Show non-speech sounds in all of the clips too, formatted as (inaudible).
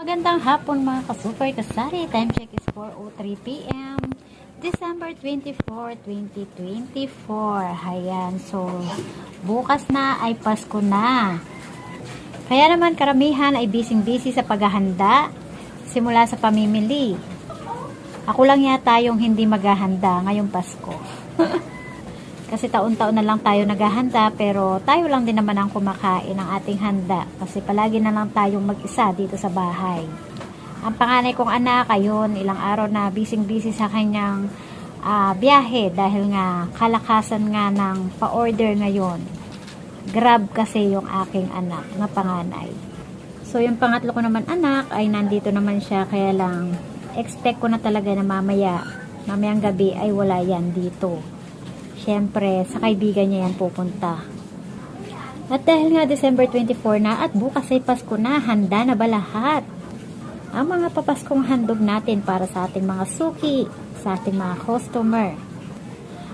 Magandang hapon mga ka-super kasari. Time check is 4.03 p.m. December 24, 2024. Ayan. So, bukas na ay Pasko na. Kaya naman karamihan ay busy-busy sa paghahanda simula sa pamimili. Ako lang yata yung hindi maghahanda ngayong Pasko. (laughs) Kasi taon-taon na lang tayo naghahanda pero tayo lang din naman ang kumakain ng ating handa kasi palagi na lang tayong mag-isa dito sa bahay. Ang panganay kong anak ayun ilang araw na busy-busy sa kanyang ah, biyahe dahil nga kalakasan nga ng pa-order ngayon. Grab kasi yung aking anak na panganay. So yung pangatlo ko naman anak ay nandito naman siya kaya lang expect ko na talaga na mamaya mamayang gabi ay wala yan dito. Siyempre, sa kaibigan niya yan pupunta. At dahil nga December 24 na at bukas ay Pasko na, handa na ba lahat? Ang mga papaskong handog natin para sa ating mga suki, sa ating mga customer.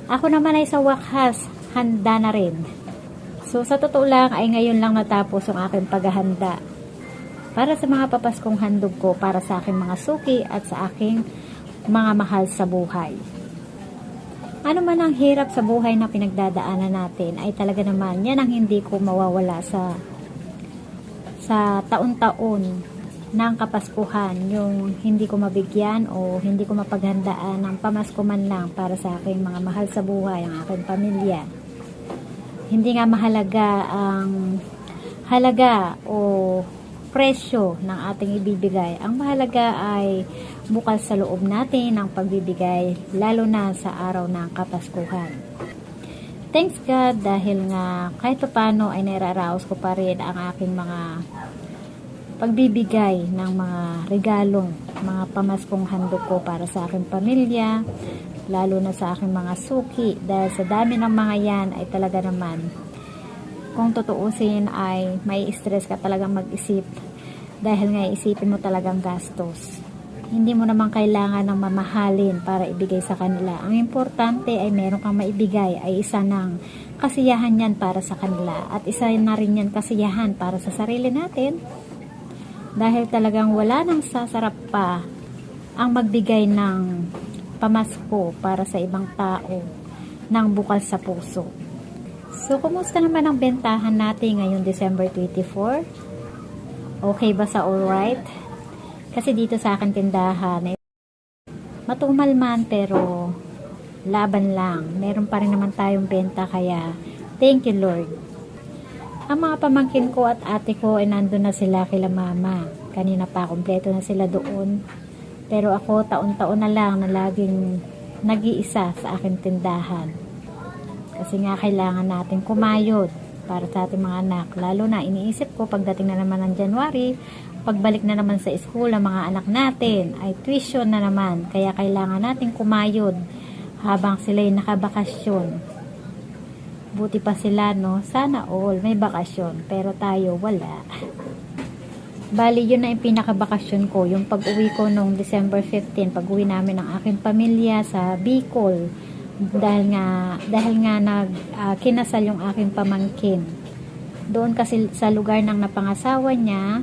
Ako naman ay sa wakas, handa na rin. So sa totoo lang ay ngayon lang natapos ang aking paghahanda. Para sa mga papaskong handog ko para sa aking mga suki at sa aking mga mahal sa buhay. Ano man ang hirap sa buhay na pinagdadaanan natin ay talaga naman yan ang hindi ko mawawala sa sa taon-taon ng kapaskuhan yung hindi ko mabigyan o hindi ko mapaghandaan ng pamasko man lang para sa aking mga mahal sa buhay, ang aking pamilya. Hindi nga mahalaga ang halaga o presyo ng ating ibibigay. Ang mahalaga ay bukas sa loob natin ang pagbibigay, lalo na sa araw ng Kapaskuhan. Thanks God dahil nga kahit pa paano ay nairaraos ko pa rin ang aking mga pagbibigay ng mga regalong, mga pamaskong handog ko para sa aking pamilya, lalo na sa aking mga suki dahil sa dami ng mga yan ay talaga naman kung tutuusin ay may stress ka talagang mag-isip dahil nga isipin mo talagang gastos. Hindi mo naman kailangan ng mamahalin para ibigay sa kanila. Ang importante ay meron kang maibigay ay isa ng kasiyahan yan para sa kanila at isa na rin yan kasiyahan para sa sarili natin dahil talagang wala nang sasarap pa ang magbigay ng pamasko para sa ibang tao ng bukal sa puso. So, kumusta naman ang bentahan natin ngayong December 24? Okay ba sa alright? Kasi dito sa akin tindahan, eh, matumal man pero laban lang. Meron pa rin naman tayong benta kaya thank you Lord. Ang mga pamangkin ko at ate ko ay nandun na sila kila mama. Kanina pa, kompleto na sila doon. Pero ako, taon-taon na lang na laging nag-iisa sa aking tindahan. Kasi nga kailangan natin kumayod para sa ating mga anak. Lalo na iniisip ko pagdating na naman ng January, pagbalik na naman sa school ang mga anak natin, ay tuition na naman. Kaya kailangan natin kumayod habang sila'y nakabakasyon. Buti pa sila, no? Sana all may bakasyon, pero tayo wala. Bali, yun na yung pinakabakasyon ko. Yung pag-uwi ko noong December 15, pag-uwi namin ng aking pamilya sa Bicol. Dahil nga, dahil nga nag, ah, kinasal yung aking pamangkin. Doon kasi sa lugar ng napangasawa niya,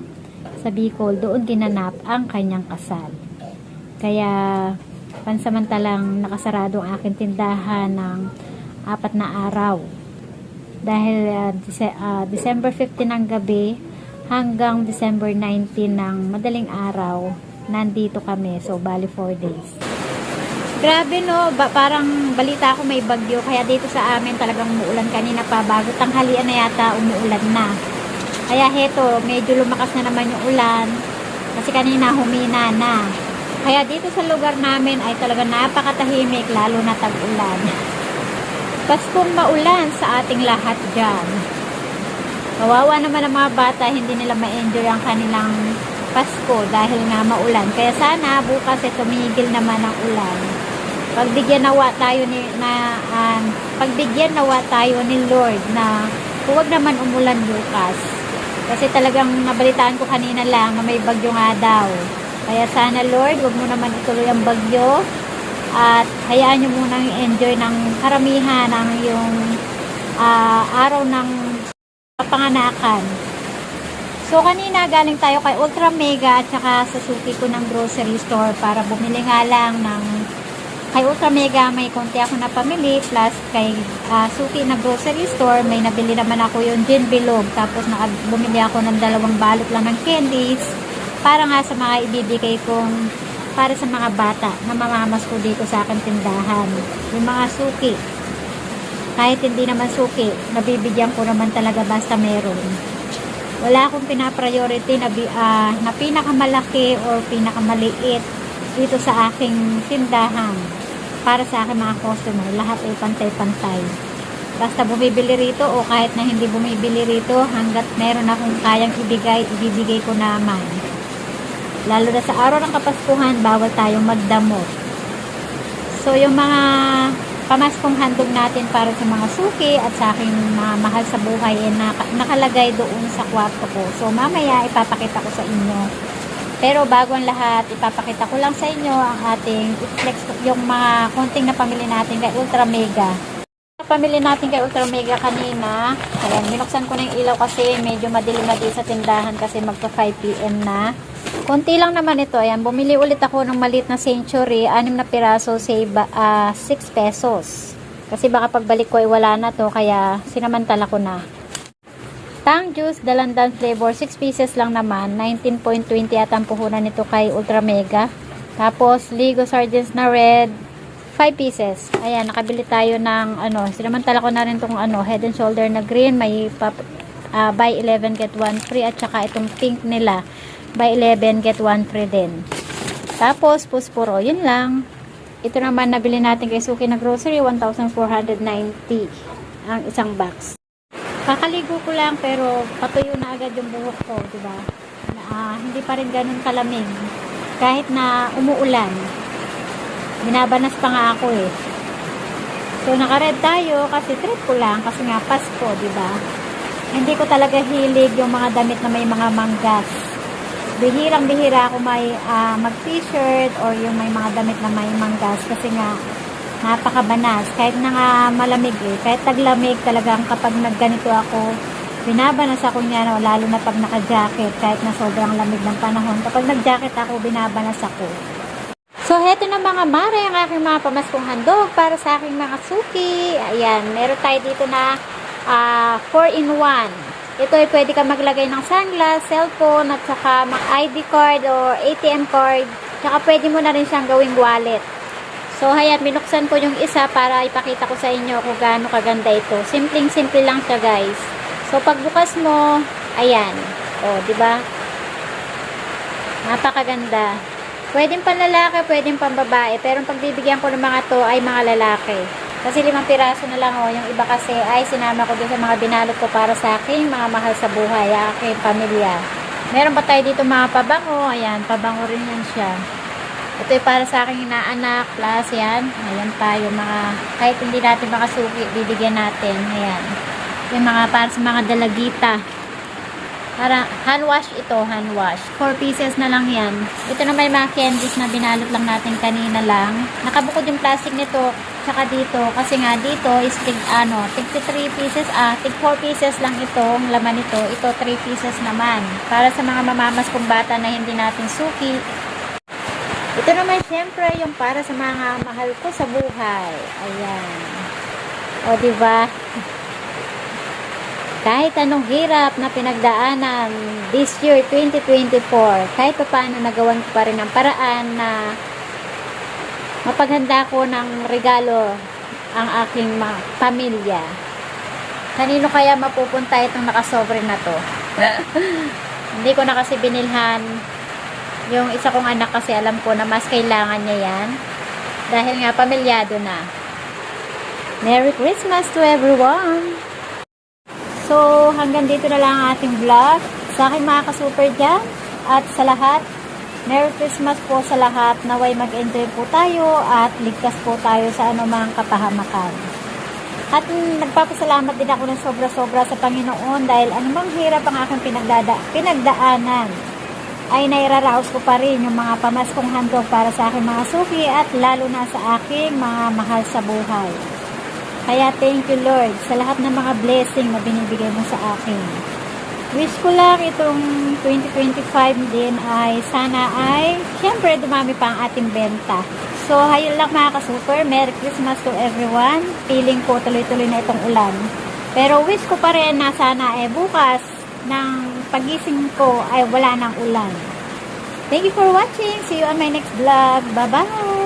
sa Bicol, doon ginanap ang kanyang kasal. Kaya, pansamantalang nakasarado ang aking tindahan ng apat na araw. Dahil ah, Dece- ah, December 15 ng gabi hanggang December 19 ng madaling araw, nandito kami. So, bali 4 days. Grabe no, ba, parang balita ko may bagyo kaya dito sa amin talagang umuulan kanina pa bago tanghalian na yata umuulan na. Kaya heto, medyo lumakas na naman yung ulan kasi kanina humina na. Kaya dito sa lugar namin ay talaga napakatahimik lalo na tag-ulan. Paskong maulan sa ating lahat dyan. Kawawa naman ang mga bata, hindi nila ma-enjoy ang kanilang Pasko dahil nga maulan. Kaya sana bukas ay tumigil naman ang ulan. Pagbigyan nawa tayo ni na ah, pagbigyan nawa tayo ni Lord na huwag naman umulan bukas. Kasi talagang nabalitaan ko kanina lang na may bagyo nga daw. Kaya sana Lord, huwag mo naman ituloy ang bagyo at hayaan nyo munang enjoy ng karamihan ng yung ah, araw ng kapanganakan. So, kanina galing tayo kay Ultra Mega at saka sa suki ko ng grocery store para bumili nga lang ng kay Ultra Mega may konti ako na pamili plus kay ah, suki na grocery store may nabili naman ako yung gin bilog. Tapos bumili ako ng dalawang balot lang ng candies para nga sa mga ibibigay kong para sa mga bata na mamamas ko dito sa akin tindahan. Yung mga suki. Kahit hindi naman suki nabibigyan ko naman talaga basta meron. Wala akong pinapriority na, ah, na pinakamalaki or pinakamaliit dito sa aking tindahan para sa aking mga customer. Lahat ay pantay-pantay. Basta bumibili rito o kahit na hindi bumibili rito, hanggat meron akong kayang ibigay, ibibigay ko naman. Lalo na sa araw ng Kapaskuhan, bawal tayong magdamot. So, yung mga pamaskong handog natin para sa mga suki at sa aking mga mahal sa buhay ay naka- nakalagay doon sa kwarto ko. So, mamaya ipapakita ko sa inyo. Pero bago ang lahat, ipapakita ko lang sa inyo ang ating i-flex ko- yung mga konting na pamili natin kay Ultra Mega. Pamili natin kay Ultra Mega kanina. Ayan, binuksan ko na yung ilaw kasi medyo madilim na din sa tindahan kasi magpa 5pm na. Konti lang naman ito. Ayan, bumili ulit ako ng maliit na century. Anim na piraso, save ah, 6 pesos. Kasi baka pagbalik ko ay wala na to, kaya sinamantala ko na. Tang juice, dalandan flavor, 6 pieces lang naman. 19.20 at ang puhunan nito kay Ultra Mega. Tapos, Ligo Sardines na red, 5 pieces. Ayan, nakabili tayo ng ano, sinamantala ko na rin tong ano, head and shoulder na green, may pap, ah, buy 11 get 1 free at saka itong pink nila, buy 11 get 1 free din. Tapos, puspuro, yun lang. Ito naman nabili natin kay Suki na grocery, 1,490 ang isang box. Kakaligo ko lang pero patuyo na agad yung buhok ko, di ba? Ah, hindi pa rin ganun kalamig. Kahit na umuulan. Binabanas pa nga ako eh. So naka-red tayo kasi trip ko lang kasi nga Pasko, di ba? Hindi ko talaga hilig yung mga damit na may mga manggas. Bihirang bihira ako may ah, mag t-shirt or yung may mga damit na may manggas kasi nga napakabanas. Kahit na nga malamig eh. Kahit taglamig talagang kapag nagganito ako, binabanas ako niya, no? lalo na pag naka-jacket, kahit na sobrang lamig ng panahon. Kapag nag-jacket ako, binabanas ako. So, heto na mga mare, ang aking mga pamaskong handog para sa aking mga suki. Ayan, meron tayo dito na 4-in-1. Ito ay pwede ka maglagay ng sunglass, cellphone, at saka mga ID card or ATM card. Tsaka pwede mo na rin siyang gawing wallet. So, hayan, binuksan ko yung isa para ipakita ko sa inyo kung gaano kaganda ito. Simpleng-simple lang siya, guys. So, pagbukas mo, ayan. O, ba? Napakaganda. Pwedeng panlalaki, pwedeng pambabae. Pero ang pagbibigyan ko ng mga to ay mga lalaki. Kasi limang piraso na lang, oh. Yung iba kasi ay sinama ko din sa mga binalot ko para sa aking mga mahal sa buhay, aking pamilya. Meron pa tayo dito mga pabango. Ayan, pabango rin yan siya. Ito ay para sa aking inaanak, plus yan. Ayan pa, yung mga, kahit hindi natin makasuki, bibigyan natin. Ayan. Yung mga para sa mga dalagita. Para, hand wash ito, hand wash. 4 pieces na lang yan. Ito na may mga candies na binalot lang natin kanina lang. Nakabukod yung plastic nito, tsaka dito. Kasi nga dito is tig, ano, tig 3 pieces, ah, tig 4 pieces lang itong laman nito. Ito 3 pieces naman. Para sa mga mamamas kong bata na hindi natin suki, ito naman syempre yung para sa mga mahal ko sa buhay. Ayan. O di ba? Kahit anong hirap na pinagdaanan this year 2024, kahit pa paano nagawan ko pa rin ang paraan na mapaghanda ko ng regalo ang aking mga pamilya. Kanino kaya mapupunta itong nakasobre na to? (laughs) Hindi ko na kasi binilhan yung isa kong anak kasi alam ko na mas kailangan niya yan. Dahil nga pamilyado na. Merry Christmas to everyone! So, hanggang dito na lang ang ating vlog. Sa aking mga ka-super dyan at sa lahat, Merry Christmas po sa lahat. Naway mag-enjoy po tayo at ligtas po tayo sa anumang kapahamakan. At nagpapasalamat din ako ng sobra-sobra sa Panginoon dahil anumang hirap ang aking pinagdada pinagdaanan ay nairaraos ko pa rin yung mga pamaskong handog para sa aking mga suki at lalo na sa aking mga mahal sa buhay. Kaya thank you Lord sa lahat ng mga blessing na binibigay mo sa akin. Wish ko lang itong 2025 din ay sana ay syempre dumami pa ang ating benta. So, hayun lang mga ka-super. Merry Christmas to everyone. Feeling ko tuloy-tuloy na itong ulan. Pero wish ko pa rin na sana eh bukas ng pagising ko ay wala ng ulan. Thank you for watching. See you on my next vlog. Bye-bye!